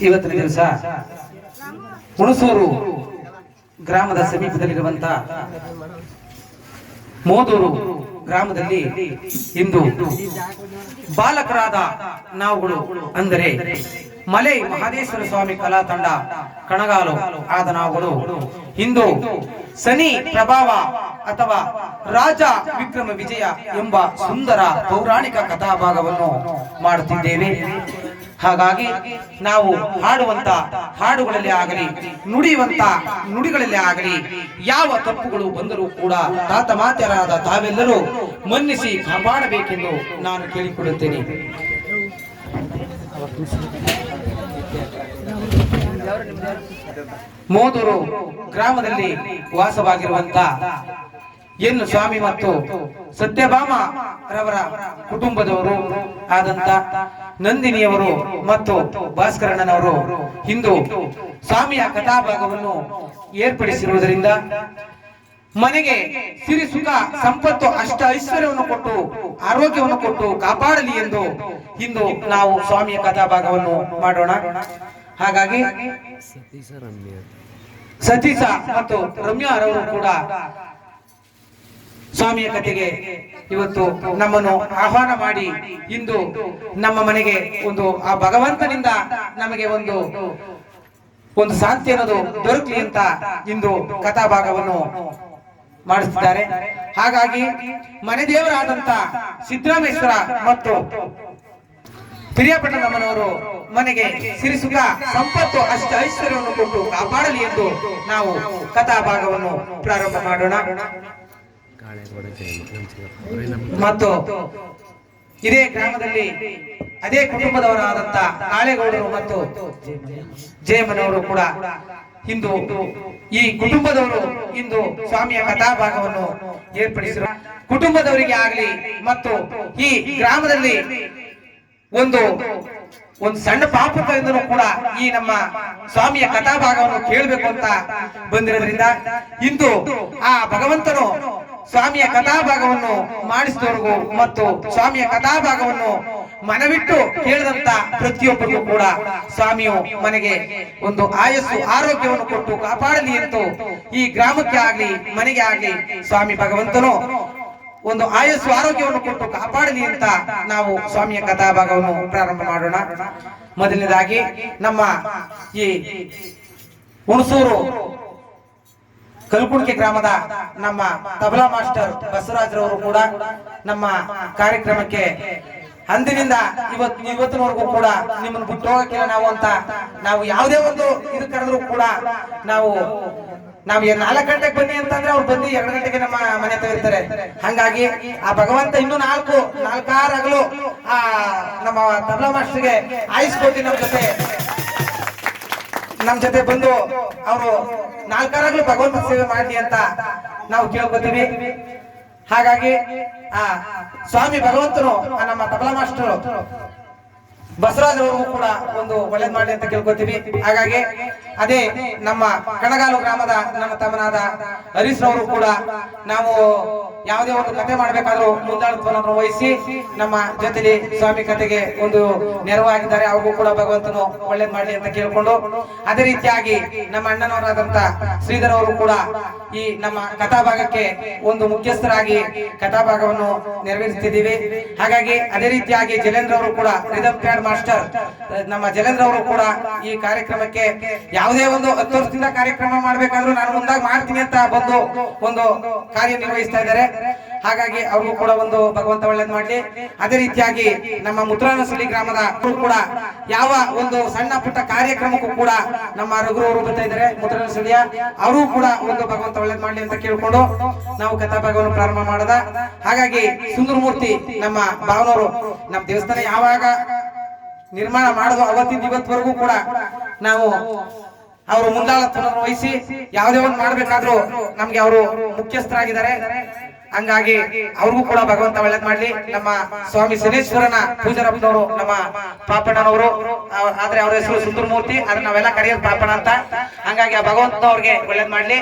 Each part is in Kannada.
ಇವತ್ತಿನ ದಿವಸ ಹುಣಸೂರು ಗ್ರಾಮದ ಸಮೀಪದಲ್ಲಿರುವಂತ ಮೋದೂರು ಗ್ರಾಮದಲ್ಲಿ ಇಂದು ಬಾಲಕರಾದ ನಾವುಗಳು ಅಂದರೆ ಮಲೆ ಮಹದೇಶ್ವರ ಸ್ವಾಮಿ ಕಲಾ ತಂಡ, ಕಣಗಾಲು ಆದ ನಾವುಗಳು. ಇಂದು ಸನಿ ಪ್ರಭಾವ ಅಥವಾ ರಾಜ ವಿಕ್ರಮ ವಿಜಯ ಎಂಬ ಸುಂದರ ಪೌರಾಣಿಕ ಕಥಾಭಾಗವನ್ನು ಮಾಡುತ್ತಿದ್ದೇವೆ. ಹಾಗಾಗಿ ನಾವು ಹಾಡುವಂತ ಹಾಡುಗಳಲ್ಲಿ ಆಗಲಿ, ನುಡಿಯುವಂತ ನುಡಿಗಳಲ್ಲಿ ಆಗಲಿ, ಯಾವ ತಪ್ಪುಗಳು ಬಂದರೂ ಕೂಡ ತಾತ ಮಾತೆಯರಾದ ತಾವೆಲ್ಲರೂ ಮನ್ನಿಸಿ ಕಾಪಾಡಬೇಕೆಂದು ನಾನು ಕೇಳಿಕೊಳ್ಳುತ್ತೇನೆ. ಮೋದೂರು ಗ್ರಾಮದಲ್ಲಿ ವಾಸವಾಗಿರುವಂತ ಎನ್ನು ಸ್ವಾಮಿ ಮತ್ತು ಸತ್ಯಭಾಮ ರವರ ಕುಟುಂಬದವರು ಆದಂತ ನಂದಿನಿಯವರು ಮತ್ತು ಭಾಸ್ಕರಣ್ಣನವರು ಇಂದು ಸ್ವಾಮಿಯ ಕಥಾಭಾಗವನ್ನು ಏರ್ಪಡಿಸಿರುವುದರಿಂದ ಮನೆಗೆ ಸಿರಿ ಸುಖ ಸಂಪತ್ತು ಅಷ್ಟ ಐಶ್ವರ್ಯವನ್ನು ಕೊಟ್ಟು ಆರೋಗ್ಯವನ್ನು ಕೊಟ್ಟು ಕಾಪಾಡಲಿ ಎಂದು ಇಂದು ನಾವು ಸ್ವಾಮಿಯ ಕಥಾಭಾಗವನ್ನು ಮಾಡೋಣ. ಹಾಗಾಗಿ ಸತೀಶ ಮತ್ತು ರಮ್ಯಾ ರವರು ಕೂಡ ಸ್ವಾಮಿಯ ಕಥೆಗೆ ಇವತ್ತು ನಮ್ಮನ್ನು ಆಹ್ವಾನ ಮಾಡಿ ಇಂದು ನಮ್ಮ ಮನೆಗೆ ಒಂದು ಆ ಭಗವಂತನಿಂದ ನಮಗೆ ಒಂದು ಒಂದು ಶಾಂತಿ ಅನ್ನೋದು ದೊರಕಲಿ ಅಂತ ಇಂದು ಕಥಾಭಾಗವನ್ನು ಮಾಡಿಸಿದ್ದಾರೆ. ಹಾಗಾಗಿ ಮನೆ ದೇವರಾದಂತ ಸಿದ್ದರಾಮೇಶ್ವರ ಮತ್ತು ಪ್ರಿಯಪಟ್ಟಣಮ್ಮನವರು ಮನೆಗೆ ಸಿರಿಸುಖ ಸಂಪತ್ತು, ಅಷ್ಟ ಐಶ್ವರ್ಯವನ್ನು ಕೊಟ್ಟು ಕಾಪಾಡಲಿ ಎಂದು ನಾವು ಕಥಾಭಾಗವನ್ನು ಪ್ರಾರಂಭ ಮಾಡೋಣ. ಮತ್ತು ಇದೇ ಗ್ರಾಮದಲ್ಲಿ ಅದೇ ಕುಟುಂಬದವರಾದಂತ ಕಾಳೆಗೌಡರು ಮತ್ತು ಜಯಮನವರು ಕೂಡ ಇಂದು ಈ ಕುಟುಂಬದವರು ಇಂದು ಸ್ವಾಮಿಯ ಕಥಾಭಾಗವನ್ನು ಏರ್ಪಡಿಸಿರುವ ಕುಟುಂಬದವರಿಗೆ ಆಗಲಿ ಮತ್ತು ಈ ಗ್ರಾಮದಲ್ಲಿ ಒಂದು ಒಂದು ಸಣ್ಣ ಪಾಪದಿಂದಲೂ ಕೂಡ ಈ ನಮ್ಮ ಸ್ವಾಮಿಯ ಕಥಾಭಾಗವನ್ನು ಕೇಳಬೇಕು ಅಂತ ಬಂದಿರೋದ್ರಿಂದ ಇಂದು ಆ ಭಗವಂತನು ಸ್ವಾಮಿಯ ಕಥಾಭಾಗವನ್ನು ಮಾಡಿಸಿದವರಿಗೂ ಮತ್ತು ಸ್ವಾಮಿಯ ಕಥಾಭಾಗವನ್ನು ಮನವಿಟ್ಟು ಕೇಳಿದಂತ ಪ್ರತಿಯೊಬ್ಬರಿಗೂ ಕೂಡ ಸ್ವಾಮಿಯು ಮನೆಗೆ ಒಂದು ಆಯಸ್ಸು, ಆರೋಗ್ಯವನ್ನು ಕೊಟ್ಟು ಕಾಪಾಡಲಿ ಎಂದು ಈ ಗ್ರಾಮಕ್ಕೆ ಆಗ್ಲಿ, ಮನೆಗೆ ಆಗ್ಲಿ ಸ್ವಾಮಿ ಭಗವಂತನು ಒಂದು ಆಯಸ್ಸು, ಆರೋಗ್ಯವನ್ನು ಕೊಟ್ಟು ಕಾಪಾಡಲಿ ಅಂತ ನಾವು ಸ್ವಾಮಿಯ ಕಥಾಭಾಗವನ್ನು ಪ್ರಾರಂಭ ಮಾಡೋಣ. ಮೊದಲನೇದಾಗಿ ನಮ್ಮ ಈ ಹುಣಸೂರು ಕಲ್ಕುಣಿಕೆ ಗ್ರಾಮದ ನಮ್ಮ ತಬಲಾ ಮಾಸ್ಟರ್ ಬಸವರಾಜ್ರವರು ಕೂಡ ನಮ್ಮ ಕಾರ್ಯಕ್ರಮಕ್ಕೆ ಅಂದಿನಿಂದ ಇವತ್ ಇವತ್ತಿನವರೆಗೂ ಕೂಡ ನಿಮ್ಮನ್ನು ಬಿಟ್ಟು ಹೋಗಕ್ಕಿಲ್ಲ ನಾವು ಅಂತ ನಾವು ಯಾವುದೇ ಒಂದು ಇದು ಕರೆದ್ರು ಕೂಡ ನಾವು ನಾವು ನಾಲ್ಕು ಗಂಟೆಗೆ ಬನ್ನಿ ಅಂತಂದ್ರೆ ಅವ್ರು ಬಂದು ಎರಡು ಗಂಟೆಗೆ ನಮ್ಮ ಮನೆ ತೆಗಿತಾರೆ ಹಂಗಾಗಿ ಆ ಭಗವಂತ ಇನ್ನೂ ನಾಲ್ಕು ನಾಲ್ಕಾರು ಆಗಲು ಆ ನಮ್ಮ ತಬಲಾ ಮಾಸ್ಟರ್ಗೆ ಆಯಿಸ್ಕೊಡ್ತೀನಿ ನಮ್ಮ ಜೊತೆ. ನಮ್ ಜೊತೆ ಬಂದು ಅವರು ನಾಲ್ಕಾರಾಗ್ಲೂ ಭಗವಂತ ಸೇವೆ ಮಾಡಲಿ ಅಂತ ನಾವು ಕೇಳ್ಕೊತೀವಿ. ಹಾಗಾಗಿ, ಆ, ಸ್ವಾಮಿ ಭಗವಂತನು ನಮ್ಮ ತಬಲಾ ಮಾಸ್ಟರ್ ಬಸವರಾಜ್ ಅವ್ರಿಗೂ ಕೂಡ ಒಂದು ಒಳ್ಳೇದ್ ಮಾಡಿ ಅಂತ ಕೇಳ್ಕೊತೀವಿ. ಹಾಗಾಗಿ ಅದೇ ನಮ್ಮ ಕಣಗಾಲು ಗ್ರಾಮದ ನಮ್ಮ ತಮ್ಮನಾದ ಹರೀಶ್ ಅವರು ಕೂಡ ನಾವು ಯಾವುದೇ ಒಂದು ಕತೆ ಮಾಡಬೇಕಾದ್ರೂ ಮುಂದಾಳತ್ವವನ್ನು ವಹಿಸಿ ನಮ್ಮ ಜೊತೆಲಿ ಸ್ವಾಮಿ ಕತೆಗೆ ಒಂದು ನೆರವಾಗಿದ್ದಾರೆ. ಅವ್ರಿಗೂ ಕೂಡ ಭಗವಂತನು ಒಳ್ಳೇದ್ ಮಾಡಲಿ ಅಂತ ಕೇಳ್ಕೊಂಡು ಅದೇ ರೀತಿಯಾಗಿ ನಮ್ಮ ಅಣ್ಣನವರಾದಂತ ಶ್ರೀಧರ್ ಅವರು ಕೂಡ ಈ ನಮ್ಮ ಕಥಾಭಾಗಕ್ಕೆ ಒಂದು ಮುಖ್ಯಸ್ಥರಾಗಿ ಕಥಾಭಾಗವನ್ನು ನೆರವೇರಿಸ್ತಿದ್ದೀವಿ. ಹಾಗಾಗಿ ಅದೇ ರೀತಿಯಾಗಿ ಜಲೇಂದ್ರ ಅವರು ಕೂಡ ರಿದಮ್ ಮಾಸ್ಟರ್, ನಮ್ಮ ಜಲೇಂದ್ರ ಅವರು ಕೂಡ ಈ ಕಾರ್ಯಕ್ರಮಕ್ಕೆ ಯಾವುದೇ ಒಂದು ಹತ್ತು ವರ್ಷದಿಂದ ಕಾರ್ಯಕ್ರಮ ಮಾಡ್ಬೇಕಾದ್ರೂ ನಾನು ಮುಂದಾಗ ಮಾಡ್ತೀನಿ ಅಂತ ಬಂದು ಒಂದು ಕಾರ್ಯನಿರ್ವಹಿಸ್ತಾ ಇದ್ದಾರೆ. ಹಾಗಾಗಿ ಅವ್ರಿಗೂ ಕೂಡ ಒಂದು ಭಗವಂತ ಒಳ್ಳೇದ್ ಮಾಡ್ಲಿ. ಅದೇ ರೀತಿಯಾಗಿ ನಮ್ಮ ಮುದ್ರಾನಸಳ್ಳಿ ಗ್ರಾಮದ ಕೂಡ ಯಾವ ಒಂದು ಸಣ್ಣ ಪುಟ್ಟ ಕಾರ್ಯಕ್ರಮಕ್ಕೂ ಕೂಡ ನಮ್ಮ ರಘು ಅವರು ಬರ್ತಾ ಇದ್ದಾರೆ ಮುದ್ರಾನಸಳ್ಳಿಯ ಅವರು ಕೂಡ ಒಂದು ಭಗವಂತ ಒಳ್ಳೇದ್ ಮಾಡ್ಲಿ ಅಂತ ಕೇಳಿಕೊಂಡು ನಾವು ಕಥಾಭಾಗವನ್ನು ಪ್ರಾರಂಭ ಮಾಡದ. ಹಾಗಾಗಿ ಸುಂದರಮೂರ್ತಿ ನಮ್ಮ ಭಾವನವರು ನಮ್ಮ ದೇವಸ್ಥಾನ ಯಾವಾಗ ನಿರ್ಮಾಣ ಮಾಡೋದು ಅವತ್ತಿಂದ ಇವತ್ತವರೆಗೂ ಕೂಡ ನಾವು ಅವರು ಮುಂದಾಳತ್ವ ವಹಿಸಿ ಯಾವುದೇ ಒಂದು ಮಾಡ್ಬೇಕಾದ್ರೂ ನಮ್ಗೆ ಅವರು ಮುಖ್ಯಸ್ಥರಾಗಿದ್ದಾರೆ. ಹಂಗಾಗಿ ಅವ್ರಿಗೂ ಕೂಡ ಭಗವಂತ ಒಳ್ಳೇದ್ ಮಾಡ್ಲಿ. ನಮ್ಮ ಸ್ವಾಮಿ ಶನೇಶ್ವರನ ಪೂಜಾರಪ್ಪನವರು ನಮ್ಮ ಪಾಪಣ್ಣನವರು ಆದ್ರೆ ಅವ್ರ ಹೆಸರು ಸುಂದರಮೂರ್ತಿ ಅದನ್ನ ನಾವೆಲ್ಲ ಕರೆಯೋದು ಪಾಪಣ ಅಂತ. ಹಂಗಾಗಿ ಆ ಭಗವಂತ ಅವ್ರಿಗೆ ಒಳ್ಳೇದ್ ಮಾಡ್ಲಿ.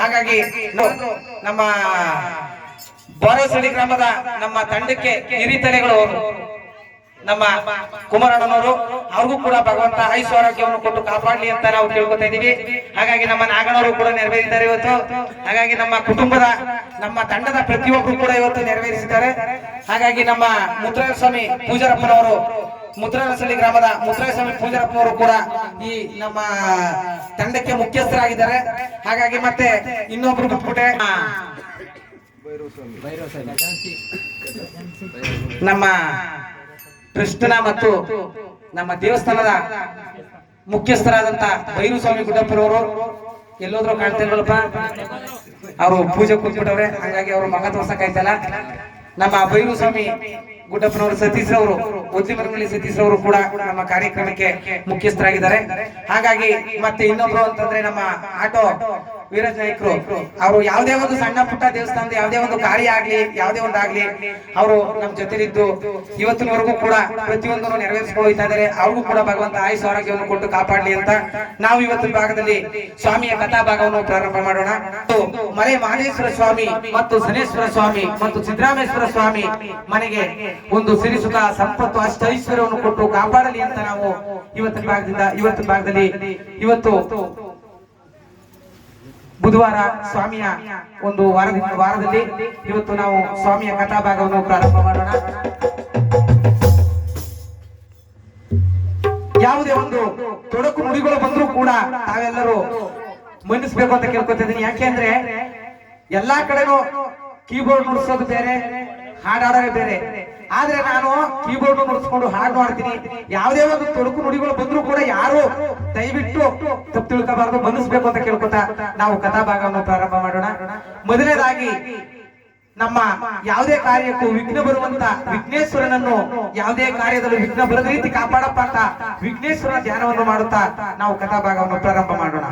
ಹಾಗಾಗಿ ನಮ್ಮ ಬೋರಸಳ್ಳಿ ಗ್ರಾಮದ ನಮ್ಮ ತಂಡಕ್ಕೆ ಹಿರಿತಲೆಗಳು ನಮ್ಮ ಕುಮಾರಣ್ಣನವರು ಅವ್ರಿಗೂ ಕೂಡ ಭಗವಂತ ಆಯುಷ್ ಆರೋಗ್ಯವನ್ನು ಕೊಟ್ಟು ಕಾಪಾಡಲಿ ಅಂತ ನಾವು ಕೇಳ್ಕೊತಾ ಇದೀವಿ ಹಾಗಾಗಿ ನಮ್ಮ ನಾಗಣ್ಣವರು ಕೂಡ ನೆರವೇರಿದ್ದಾರೆ ಇವತ್ತು. ಹಾಗಾಗಿ ನಮ್ಮ ಕುಟುಂಬದ ನಮ್ಮ ತಂಡದ ಪ್ರತಿಯೊಬ್ಬರು ಕೂಡ ಇವತ್ತು ನೆರವೇರಿಸಿದ್ದಾರೆ. ಹಾಗಾಗಿ ನಮ್ಮ ಮುದ್ರಾಯ ಸ್ವಾಮಿ ಪೂಜಾರಪ್ಪನವರು ಮುದ್ರಾಯನಸಳ್ಳಿ ಗ್ರಾಮದ ಮುದ್ರಾಯಸ್ವಾಮಿ ಪೂಜಾರಪ್ಪನವರು ಕೂಡ ಈ ನಮ್ಮ ತಂಡಕ್ಕೆ ಮುಖ್ಯಸ್ಥರಾಗಿದ್ದಾರೆ. ಹಾಗಾಗಿ ಮತ್ತೆ ಇನ್ನೊಬ್ರು ಬಿಟ್ಬಿಟ್ಟೆ ನಮ್ಮ ಟ್ರಸ್ಟ್ನ ಮತ್ತು ನಮ್ಮ ದೇವಸ್ಥಾನದ ಮುಖ್ಯಸ್ಥರಾದಂತ ಬೈರು ಸ್ವಾಮಿ ಗುಡ್ಡಪ್ಪರವರು ಎಲ್ಲೋದ್ರು ಕಾಣ್ತಾ ಅವರು ಪೂಜೆ ಕೂತ್ಬಿಟ್ಟವ್ರೆ ಹಾಗಾಗಿ ಅವರು ಮಗ ತೋರ್ಸಕ್ಕಾಯ್ತಲ್ಲ ನಮ್ಮ ಬೈರು ಸ್ವಾಮಿ ಗುಡ್ಡಪ್ಪನವರು ಸತೀಶ್ ಅವರು ಒದ್ಲಿಮರಮಳ್ಳಿ ಸತೀಶ್ ಅವರು ಕೂಡ ನಮ್ಮ ಕಾರ್ಯಕ್ರಮಕ್ಕೆ ಮುಖ್ಯಸ್ಥರಾಗಿದ್ದಾರೆ. ಹಾಗಾಗಿ ಮತ್ತೆ ಇನ್ನೊಬ್ರು ಅಂತಂದ್ರೆ ನಮ್ಮ ಆಟೋ ವೀರಜ್ ನಾಯ್ಕರು ಅವರು ಯಾವುದೇ ಒಂದು ಸಣ್ಣ ಪುಟ್ಟ ದೇವಸ್ಥಾನದ ಯಾವುದೇ ಒಂದು ಕಾರ್ಯ ಆಗ್ಲಿ, ಯಾವುದೇ ಒಂದು ಆಗ್ಲಿ, ಅವರು ನಮ್ಮ ಜೊತೆಲಿದ್ದು ಇವತ್ತಿನವರೆಗೂ ಕೂಡ ಪ್ರತಿಯೊಂದನ್ನು ನೆರವೇರಿಸ್ಕೊಂಡು ಹೋಗ್ತಾ ಇದ್ದಾರೆ. ಅವ್ರಿಗೂ ಕೂಡ ಭಗವಂತ ಆಯುಸ್ ಆರೋಗ್ಯವನ್ನು ಕೊಟ್ಟು ಕಾಪಾಡಲಿ ಅಂತ ನಾವು ಇವತ್ತಿನ ಭಾಗದಲ್ಲಿ ಸ್ವಾಮಿಯ ಕಥಾ ಭಾಗವನ್ನು ಪ್ರಾರಂಭ ಮಾಡೋಣ. ಮಲೆ ಮಹದೇಶ್ವರ ಸ್ವಾಮಿ ಮತ್ತು ಸನೇಶ್ವರ ಸ್ವಾಮಿ ಮತ್ತು ಸಿದ್ದರಾಮೇಶ್ವರ ಸ್ವಾಮಿ ಮನೆಗೆ ಒಂದು ಸಿರಿಸುಖ ಸಂಪತ್ತು, ಅಷ್ಟ ಐಶ್ವರ್ಯವನ್ನು ಕೊಟ್ಟು ಕಾಪಾಡಲಿ ಅಂತ ನಾವು ಇವತ್ತಿನ ಭಾಗದಿಂದ, ಇವತ್ತಿನ ಭಾಗದಲ್ಲಿ ಇವತ್ತು ಬುಧವಾರ ಸ್ವಾಮಿಯ ಒಂದು ವಾರದಿಂದ ವಾರದಲ್ಲಿ ಇವತ್ತು ನಾವು ಸ್ವಾಮಿಯ ಕಥಾಭಾಗವನ್ನು ಪ್ರಾರಂಭ ಮಾಡೋಣ. ಯಾವುದೇ ಒಂದು ತೊಡಕು ನುಡಿಗಳು ಬಂದರೂ ಕೂಡ ತಾವೆಲ್ಲರೂ ಮನ್ನಿಸ್ಬೇಕು ಅಂತ ಕೇಳ್ಕೊತಿದ್ದೀನಿ. ಯಾಕೆಂದ್ರೆ ಎಲ್ಲಾ ಕಡೆನೂ ಕೀಬೋರ್ಡ್ ನುಡಿಸೋದು ಬೇರೆ, ಹಾಡಾಡೋದು ಬೇರೆ. ಆದ್ರೆ ನಾನು ಕೀಬೋರ್ಡ್ ಮುಡಿಸ್ಕೊಂಡು ಹಾಡು ಮಾಡ್ತೀನಿ ಯಾವುದೇ ಒಂದು ತೊಡಕು ನುಡಿಗಳು ಬಂದ್ರೂ ಕೂಡ ಯಾರು ದಯವಿಟ್ಟು ತಪ್ಪು ತಿಳ್ಕೋಬಾರ್ದು ಮನ್ನಿಸ್ಬೇಕು ಅಂತ ಕೇಳ್ಕೊತಾ ನಾವು ಕಥಾಭಾಗವನ್ನು ಪ್ರಾರಂಭ ಮಾಡೋಣ. ಮೊದಲನೇದಾಗಿ, ನಮ್ಮ ಯಾವುದೇ ಕಾರ್ಯಕ್ಕೂ ವಿಘ್ನ ಬರುವಂತ ವಿಘ್ನೇಶ್ವರನನ್ನು ಯಾವುದೇ ಕಾರ್ಯದಲ್ಲೂ ವಿಘ್ನ ಬರದ ರೀತಿ ಕಾಪಾಡಪ್ಪ ಅಂತ ವಿಘ್ನೇಶ್ವರ ಧ್ಯಾನವನ್ನು ಮಾಡುತ್ತಾ ನಾವು ಕಥಾಭಾಗವನ್ನು ಪ್ರಾರಂಭ ಮಾಡೋಣ.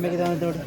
Emek devam ediyoruz.